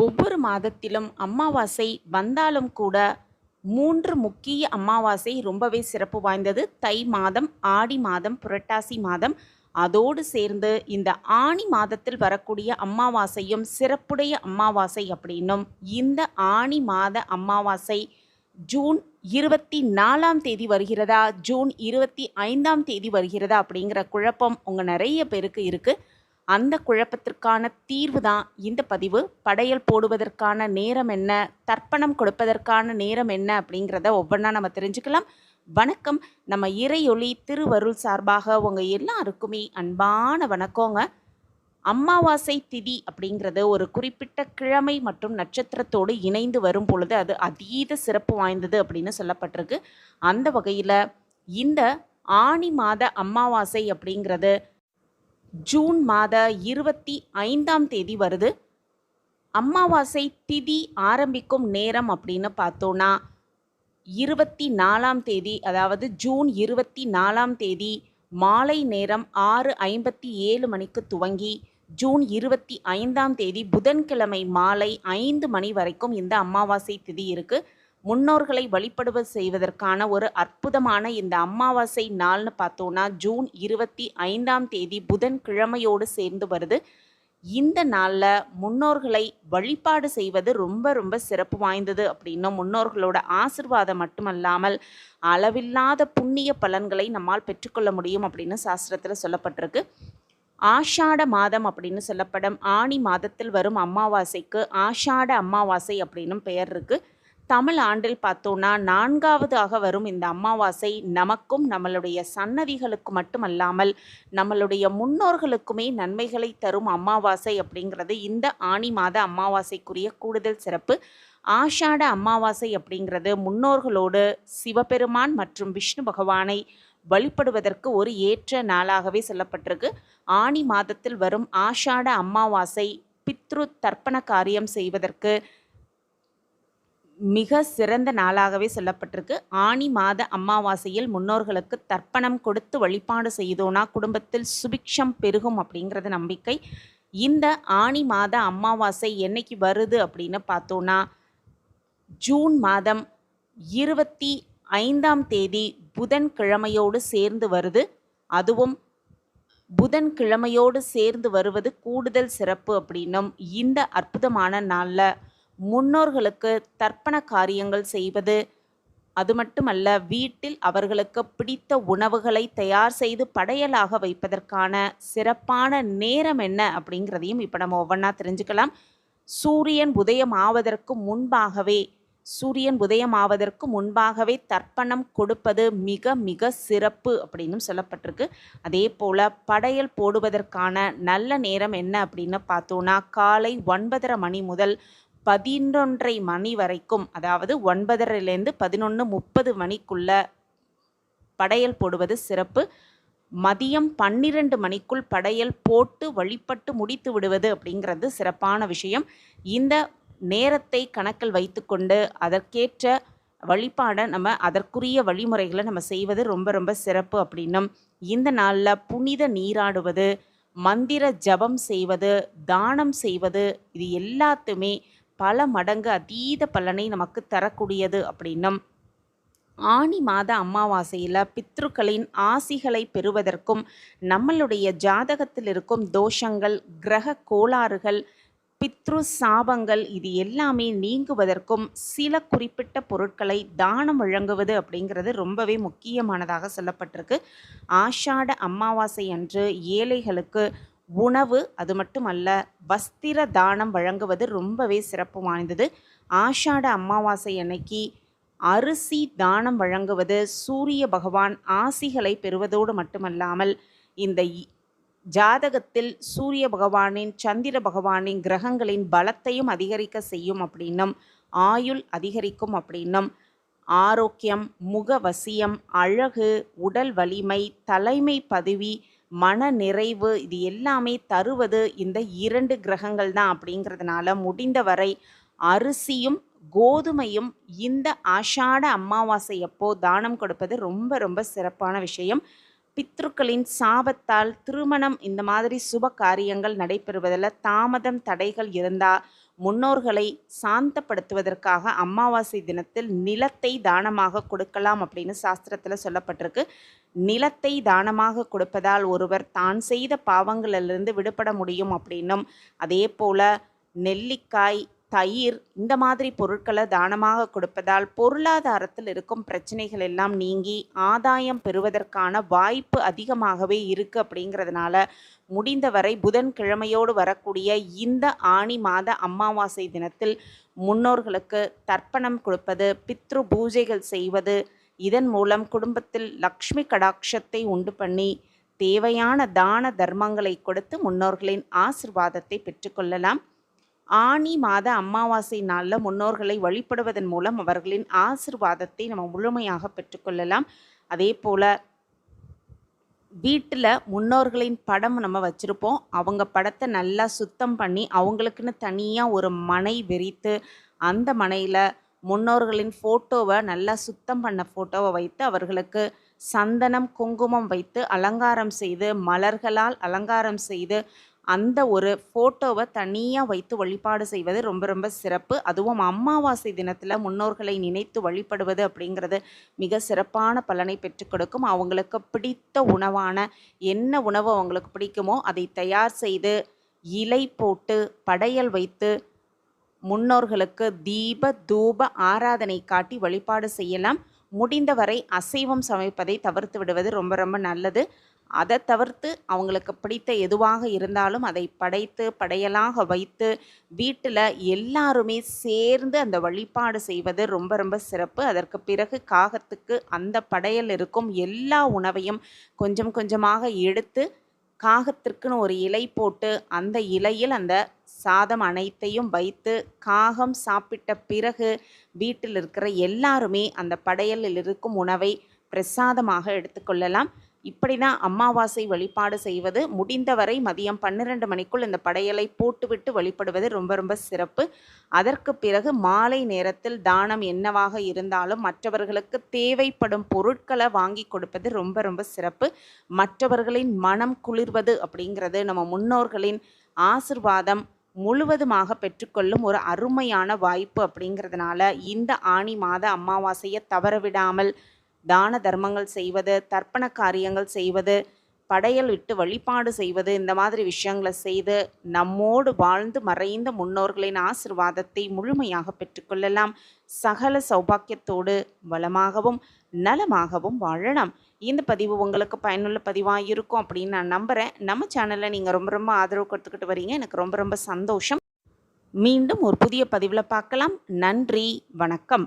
ஒவ்வொரு மாதத்திலும் அமாவாசை வந்தாலும் கூட மூன்று முக்கிய அமாவாசை ரொம்பவே சிறப்பு வாய்ந்தது. தை மாதம் ஆடி மாதம் புரட்டாசி மாதம். அதோடு சேர்ந்து இந்த ஆணி மாதத்தில் வரக்கூடிய அமாவாசையும் சிறப்புடைய அமாவாசை அப்படின்னும் இந்த ஆணி மாத அமாவாசை ஜூன் இருபத்தி நாலாம் தேதி வருகிறதா? ஜூன் இருபத்தி ஐந்தாம் தேதி வருகிறதா? அப்படிங்கிற குழப்பம் உங்கள் நிறைய பேருக்கு இருக்குது அந்த குழப்பத்திற்கான தீர்வு தான் இந்த பதிவு. படையல் போடுவதற்கான நேரம் என்ன? தர்ப்பணம் கொடுப்பதற்கான நேரம் என்ன? அப்படிங்கிறத ஒவ்வொன்றா நம்ம தெரிஞ்சுக்கலாம். வணக்கம். நம்ம இறையொளி திருவருள் சார்பாக உங்கள் எல்லாருக்குமே அன்பான வணக்கங்க. அமாவாசை திதி அப்படிங்கிறது ஒரு குறிப்பிட்ட கிழமை மற்றும் நட்சத்திரத்தோடு இணைந்து வரும் பொழுது அது அதீத சிறப்பு வாய்ந்தது அப்படின்னு சொல்லப்பட்டிருக்கு. அந்த வகையில் இந்த ஆணி மாத அமாவாசை அப்படிங்கிறது ஜூன் மாத இருபத்தி ஐந்தாம் தேதி வருது. அமாவாசை திதி ஆரம்பிக்கும் நேரம் அப்படின்னு பார்த்தோன்னா இருபத்தி நாலாம் தேதி அதாவது ஜூன் இருபத்தி நாலாம் தேதி மாலை நேரம் ஆறு ஐம்பத்தி ஏழு மணிக்கு துவங்கி ஜூன் இருபத்தி ஐந்தாம் தேதி புதன்கிழமை மாலை ஐந்து மணி வரைக்கும் இந்த அமாவாசை திதி இருக்குது முன்னோர்களை வழிபடுவ செய்வதற்கான ஒரு அற்புதமான இந்த அமாவாசை நாள்னு பார்த்தோன்னா ஜூன் இருபத்தி ஐந்தாம் தேதி புதன் கிழமையோடு சேர்ந்து வருது. இந்த நாளில் முன்னோர்களை வழிபாடு செய்வது ரொம்ப ரொம்ப சிறப்பு வாய்ந்தது அப்படின்னும் முன்னோர்களோட ஆசிர்வாதம் மட்டுமல்லாமல் அளவில்லாத புண்ணிய பலன்களை நம்மால் பெற்றுக்கொள்ள முடியும் அப்படின்னு சாஸ்திரத்தில் சொல்லப்பட்டிருக்கு. ஆஷாட மாதம் அப்படின்னு சொல்லப்படும். ஆணி மாதத்தில் வரும் அமாவாசைக்கு ஆஷாட அமாவாசை அப்படின்னும் பெயர் இருக்குது தமிழ் ஆண்டில் பார்த்தோன்னா நான்காவதாக வரும் இந்த அமாவாசை நமக்கும் நம்மளுடைய சன்னதிகளுக்கு மட்டுமல்லாமல் நம்மளுடைய முன்னோர்களுக்குமே நன்மைகளை தரும் அமாவாசை அப்படிங்கிறது இந்த ஆணி மாத அமாவாசைக்குரிய கூடுதல் சிறப்பு. ஆஷாட அமாவாசை அப்படிங்கிறது முன்னோர்களோடு சிவபெருமான் மற்றும் விஷ்ணு பகவானை வழிபடுவதற்கு ஒரு ஏற்ற நாளாகவே சொல்லப்பட்டிருக்கு. ஆணி மாதத்தில் வரும் ஆஷாட அமாவாசை பித்ரு தர்ப்பண காரியம் செய்வதற்கு மிக சிறந்த நாளாகவே சொல்லப்பட்டிருக்கு. ஆணி மாத அமாவாசையில் முன்னோர்களுக்கு தர்ப்பணம் கொடுத்து வழிபாடு செய்தோன்னா குடும்பத்தில் சுபிக்ஷம் பெருகும் அப்படிங்கிறது நம்பிக்கை. இந்த ஆணி மாத அமாவாசை என்னைக்கு வருது அப்படின்னு பார்த்தோன்னா ஜூன் மாதம் இருபத்தி ஐந்தாம் தேதி புதன்கிழமையோடு சேர்ந்து வருது. அதுவும் புதன்கிழமையோடு சேர்ந்து வருவது கூடுதல் சிறப்பு அப்படின்னும் இந்த அற்புதமான நாளில் முன்னோர்களுக்கு தர்ப்பண காரியங்கள் செய்வது. அது மட்டுமல்ல வீட்டில் அவர்களுக்கு பிடித்த உணவுகளை தயார் செய்து படையலாக வைப்பதற்கான சிறப்பான நேரம் என்ன அப்படிங்கிறதையும் இப்போ நம்ம ஒவ்வொன்றா தெரிஞ்சுக்கலாம். சூரியன் உதயம் ஆவதற்கு முன்பாகவே சூரியன் உதயம் ஆவதற்கு முன்பாகவே தர்ப்பணம் கொடுப்பது மிக மிக சிறப்பு அப்படின்னு சொல்லப்பட்டிருக்கு. அதே போல் படையல் போடுவதற்கான நல்ல நேரம் என்ன அப்படின்னு பார்த்தோன்னா காலை ஒன்பதரை மணி முதல் பதினொன்றரை மணி வரைக்கும் அதாவது ஒன்பதரைலேருந்து பதினொன்று முப்பது மணிக்குள்ள படையல் போடுவது சிறப்பு. மதியம் பன்னிரண்டு மணிக்குள் படையல் போட்டு வழிபட்டு முடித்து விடுவது அப்படிங்கிறது சிறப்பான விஷயம். இந்த நேரத்தை கணக்கில் வைத்துக்கொண்டு அதற்கேற்ற வழிபாடை நம்ம அதற்குரிய வழிமுறைகளை நம்ம செய்வது ரொம்ப ரொம்ப சிறப்பு அப்படின்னும். இந்த நாளில் புனித நீராடுவது மந்திர ஜபம் செய்வது தானம் செய்வது இது எல்லாத்துமே பல மடங்கு அதீத பலனை நமக்கு தரக்கூடியது அப்படின்னும். ஆணி மாத அமாவாசையில் பித்ருக்களின் ஆசிகளை பெறுவதற்கும் நம்மளுடைய ஜாதகத்தில் இருக்கும் தோஷங்கள் கிரக கோளாறுகள் பித்ரு சாபங்கள் இது எல்லாமே நீங்குவதற்கும் சில குறிப்பிட்ட பொருட்களை தானம் வழங்குவது அப்படிங்கிறது ரொம்பவே முக்கியமானதாக சொல்லப்பட்டிருக்கு. ஆஷாட அமாவாசை அன்று ஏழைகளுக்கு உணவு அது மட்டும் அல்ல வஸ்திர தானம் வழங்குவது ரொம்பவே சிறப்பு வாய்ந்தது. ஆஷாட அமாவாசை அன்னைக்கு அரிசி தானம் வழங்குவது சூரிய பகவான் ஆசிகளை பெறுவதோடு மட்டுமல்லாமல் இந்த ஜாதகத்தில் சூரிய பகவானின் சந்திர பகவானின் கிரகங்களின் பலத்தையும் அதிகரிக்க செய்யும் அப்படின்னும் ஆயுள் அதிகரிக்கும் அப்படின்னும் ஆரோக்கியம் முகவசியம் அழகு உடல் வலிமை தலைமை பதவி மன நிறைவு இது எல்லாமே தருவது இந்த இரண்டு கிரகங்கள் தான் அப்படிங்கிறதுனால முடிந்தவரை அரிசியும் கோதுமையும் இந்த ஆஷாட அமாவாசை அப்போ தானம் கொடுப்பது ரொம்ப ரொம்ப சிறப்பான விஷயம். பித்ருக்களின் சாபத்தால் திருமணம் இந்த மாதிரி சுப காரியங்கள் நடைபெறுவதில் தாமதம் தடைகள் இருந்தால் முன்னோர்களை சாந்தப்படுத்துவதற்காக அமாவாசை தினத்தில் நிலத்தை தானமாக கொடுக்கலாம் அப்படின்னு சாஸ்திரத்தில் சொல்லப்பட்டிருக்கு. நிலத்தை தானமாக கொடுப்பதால் ஒருவர் தான் செய்த பாவங்களிலிருந்து விடுபட முடியும் அப்படின்னும். அதே போல் நெல்லிக்காய் தயிர் இந்த மாதிரி பொருட்களை தானமாக கொடுப்பதால் பொருளாதாரத்தில் இருக்கும் பிரச்சனைகள் எல்லாம் நீங்கி ஆதாயம் பெறுவதற்கான வாய்ப்பு அதிகமாகவே இருக்குது அப்படிங்கிறதுனால முடிந்தவரை புதன்கிழமையோடு வரக்கூடிய இந்த ஆணி மாத அமாவாசை தினத்தில் முன்னோர்களுக்கு தர்ப்பணம் கொடுப்பது பித்ரு பூஜைகள் செய்வது இதன் மூலம் குடும்பத்தில் லக்ஷ்மி கடாட்சத்தை உண்டு பண்ணி தேவையான தான தர்மங்களை கொடுத்து முன்னோர்களின் ஆசிர்வாதத்தை பெற்றுக்கொள்ளலாம் ஆனி மாத அமாவாசை நாளில் முன்னோர்களை வழிபடுவதன் மூலம் அவர்களின் ஆசிர்வாதத்தை நம்ம முழுமையாக பெற்றுக்கொள்ளலாம் அதே போல் வீட்டில் முன்னோர்களின் படம் நம்ம வச்சுருப்போம். அவங்க படத்தை நல்லா சுத்தம் பண்ணி அவங்களுக்குன்னு தனியாக ஒரு மனை விரித்து அந்த மனையில் முன்னோர்களின் ஃபோட்டோவை நல்லா சுத்தம் பண்ண ஃபோட்டோவை வைத்து அவர்களுக்கு சந்தனம் குங்குமம் வைத்து அலங்காரம் செய்து மலர்களால் அலங்காரம் செய்து அந்த ஒரு ஃபோட்டோவை தனியாக வைத்து வழிபாடு செய்வது ரொம்ப ரொம்ப சிறப்பு. அதுவும் அமாவாசை தினத்தில் முன்னோர்களை நினைத்து வழிபடுவது அப்படிங்கிறது மிக சிறப்பான பலனை பெற்றுக் கொடுக்கும். அவங்களுக்கு பிடித்த உணவான என்ன உணவு அவங்களுக்கு பிடிக்குமோ அதை தயார் செய்து இலை போட்டு படையல் வைத்து முன்னோர்களுக்கு தீப தூப ஆராதனை காட்டி வழிபாடு செய்யலாம். முடிந்தவரை அசைவம் சமைப்பதை தவிர்த்து விடுவது ரொம்ப ரொம்ப நல்லது. அதை தவிர்த்து அவங்களுக்கு பிடித்த எதுவாக இருந்தாலும் அதை படைத்து படையலாக வைத்து வீட்டில் எல்லாருமே சேர்ந்து அந்த வழிபாடு செய்வது ரொம்ப ரொம்ப சிறப்பு. அதற்கு பிறகு காகத்துக்கு அந்த படையல் இருக்கும். எல்லா உணவையும் கொஞ்சம் கொஞ்சமாக எடுத்து காகத்திற்குன்னு ஒரு இலை போட்டு அந்த இலையில் அந்த சாதம் அனைத்தையும் வைத்து காகம் சாப்பிட்ட பிறகு வீட்டில் இருக்கிற எல்லாருமே அந்த படையலில் இருக்கும் உணவை பிரசாதமாக எடுத்துக்கொள்ளலாம் இப்படி தான் அமாவாசை வழிபாடு செய்வது முடிந்தவரை மதியம் பன்னிரெண்டு மணிக்குள் இந்த படையலை போட்டுவிட்டு வழிபடுவது ரொம்ப ரொம்ப சிறப்பு. அதற்கு பிறகு மாலை நேரத்தில் தானம் என்னவாக இருந்தாலும் மற்றவர்களுக்கு தேவைப்படும் பொருட்களை வாங்கி கொடுப்பது ரொம்ப ரொம்ப சிறப்பு. மற்றவர்களின் மனம் குளிர்வது அப்படிங்கிறது நம்ம முன்னோர்களின் ஆசிர்வாதம் முழுவதுமாக பெற்றுக்கொள்ளும் ஒரு அருமையான வாய்ப்பு அப்படிங்கிறதுனால இந்த ஆணி மாத அமாவாசையை தவறவிடாமல் தான தர்மங்கள் செய்வது தர்ப்பண காரியங்கள் செய்வது படையல் விட்டு வழிபாடு செய்வது இந்த மாதிரி விஷயங்களை செய்து நம்மோடு வாழ்ந்து மறைந்த முன்னோர்களின் ஆசிர்வாதத்தை முழுமையாக பெற்றுக்கொள்ளலாம் சகல சௌபாக்கியத்தோடு வளமாகவும் நலமாகவும் வாழலாம். இந்த பதிவு உங்களுக்கு பயனுள்ள பதிவாக இருக்கும் அப்படின்னு நான் நம்புகிறேன் நம்ம சேனலில் நீங்கள் ரொம்ப ரொம்ப ஆதரவு கொடுத்துக்கிட்டு வரீங்க. எனக்கு ரொம்ப ரொம்ப சந்தோஷம். மீண்டும் ஒரு புதிய பதிவில் பார்க்கலாம். நன்றி. வணக்கம்.